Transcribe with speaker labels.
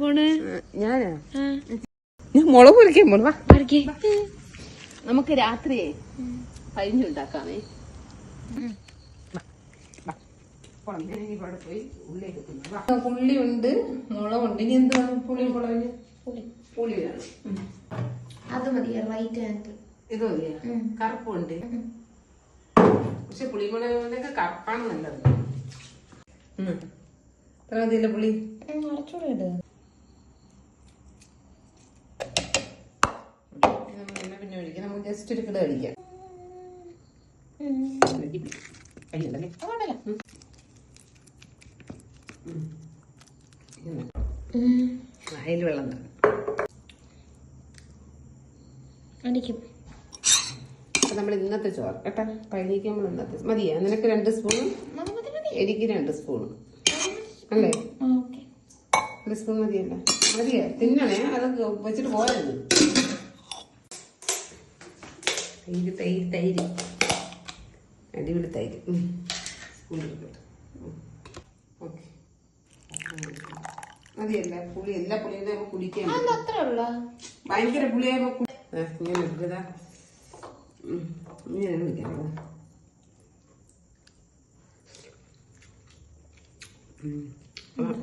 Speaker 1: പോണ്?
Speaker 2: ഞാനാ? ഞാൻ മുളക് പൊരിക്കാൻ പോണു വാ. നമുക്ക് രാത്രിയെ പഴിഞ്ഞുണ്ടാക്കാമേ പുള്ളി ഉണ്ട് മുളകുണ്ട്. ഇനി എന്താണ് പുളി മുളകിന്? പുളി. വേണം.
Speaker 1: അത് മതി റൈറ്റ് ഹാൻഡ്
Speaker 2: ഇത് മതിയാ? കറുപ്പുണ്ട്. പക്ഷെ പുളിമുളകൊക്കെ കറുപ്പാണ് നല്ലത്. ഉം. ഇത്ര മതിയല്ലേ പുളി?
Speaker 1: അടച്ചോടെ ഇട്.
Speaker 2: നമ്മൾ പിന്നെ പിന്നെ ഒഴിക്കാം നമുക്ക് ജസ്റ്റ് ഒരു കിട കഴിക്കാം കഴിയുണ്ടല്ലേ ഉം. ഉം. അതിൽ വെള്ളം
Speaker 1: അടിക്കും.
Speaker 2: അപ്പൊ നമ്മൾ ഇന്നത്തെ ചോറ് കേട്ടാ. കഴിഞ്ഞിക്ക് നമ്മൾ ഇന്നത്തെ മതിയാ? നിനക്ക് രണ്ട് സ്പൂണും എനിക്ക് രണ്ട് സ്പൂണും അല്ലേ? രണ്ട് സ്പൂൺ മതിയല്ലേ. മതിയാ തിന്നണേ. അത് വെച്ചിട്ട് പോയത് തൈര് തൈര് തൈര്. അടിപൊളി തൈര്. ഓക്കെ. മതിയല്ല? പുളി എല്ലാ പുളിയും നമുക്ക് കുടിക്കാൻ ഭയങ്കര പുളിയാകുമ്പോ കു- ദാ, ഇങ്ങനെ എടുക്കതാ ഇങ്ങനെ കുടിക്കാം ഉം.